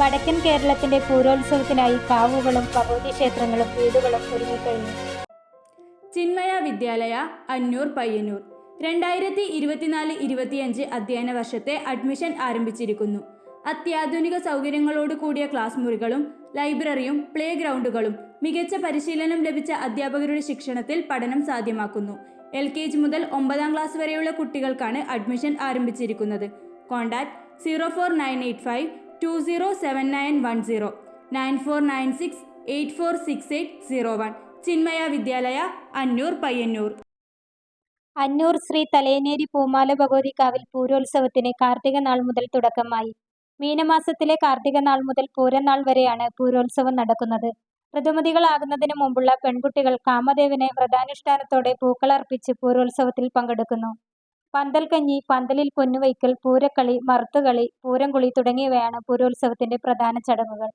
വടക്കൻ കേരളത്തിന്റെ പൂരോത്സവത്തിനായി കാവുകളും ഭഗവതി ക്ഷേത്രങ്ങളും വീടുകളും ഒരുങ്ങിക്കഴിഞ്ഞു. ചിന്മയ വിദ്യാലയ അന്നൂർ പയ്യന്നൂർ. രണ്ടായിരത്തി ഇരുപത്തിനാല് ഇരുപത്തിയഞ്ച് അധ്യയന വർഷത്തെ അഡ്മിഷൻ ആരംഭിച്ചിരിക്കുന്നു. അത്യാധുനിക സൗകര്യങ്ങളോട് കൂടിയ ക്ലാസ് മുറികളും ലൈബ്രറിയും പ്ലേ ഗ്രൗണ്ടുകളും മികച്ച പരിശീലനം ലഭിച്ച അധ്യാപകരുടെ ശിക്ഷണത്തിൽ പഠനം സാധ്യമാക്കുന്നു. എൽ കെ ജി മുതൽ ഒമ്പതാം ക്ലാസ് വരെയുള്ള കുട്ടികൾക്കാണ് അഡ്മിഷൻ ആരംഭിച്ചിരിക്കുന്നത്. Contact zero four nine eight five two zero seven nine one zero nine four nine six eight four six eight zero one Chinmaya Vidyalaya Annur Payyanur. Annur Shri Thaleneri Poomala ഭഗവതിക്കാവിൽ പൂരോത്സവത്തിന് Karthika നാൾ മുതൽ തുടക്കമായി. മീനമാസത്തിലെ കാർത്തിക നാൾ മുതൽ പൂരനാൾ വരെയാണ് പൂരോത്സവം നടക്കുന്നത്. ഋതുമതികളാകുന്നതിന് മുമ്പുള്ള പെൺകുട്ടികൾ കാമദേവനെ വ്രതാനുഷ്ഠാനത്തോടെ പൂക്കളർപ്പിച്ച് പൂരോത്സവത്തിൽ പങ്കെടുക്കുന്നു. പന്തൽക്കഞ്ഞി പന്തലിൽ പൊന്നുവയ്ക്കൽ പൂരക്കളി മറുത്തുകളി പൂരംകുളി തുടങ്ങിയവയാണ് പൂരോത്സവത്തിന്റെ പ്രധാന ചടങ്ങുകൾ.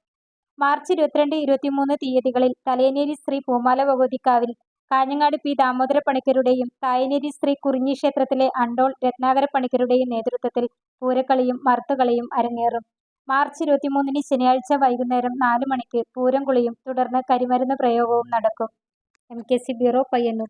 മാർച്ച് ഇരുപത്തിരണ്ട് ഇരുപത്തിമൂന്ന് തീയതികളിൽ തലയനേരി ശ്രീ പൂമാല ഭഗവതിക്കാവിൽ കാഞ്ഞങ്ങാട് പി ദാമോദര പണിക്കരുടെയും തായനേരി ശ്രീ കുറിഞ്ഞി ക്ഷേത്രത്തിലെ അണ്ടോൾ രത്നാകര പണിക്കരുടെയും നേതൃത്വത്തിൽ പൂരക്കളിയും മറുത്തുകളിയും അരങ്ങേറും. മാർച്ച് ഇരുപത്തിമൂന്നിന് ശനിയാഴ്ച വൈകുന്നേരം നാല് മണിക്ക് പൂരംകുളിയും തുടർന്ന് കരിമരുന്ന് പ്രയോഗവും നടക്കും. M K C bureau Payyanur.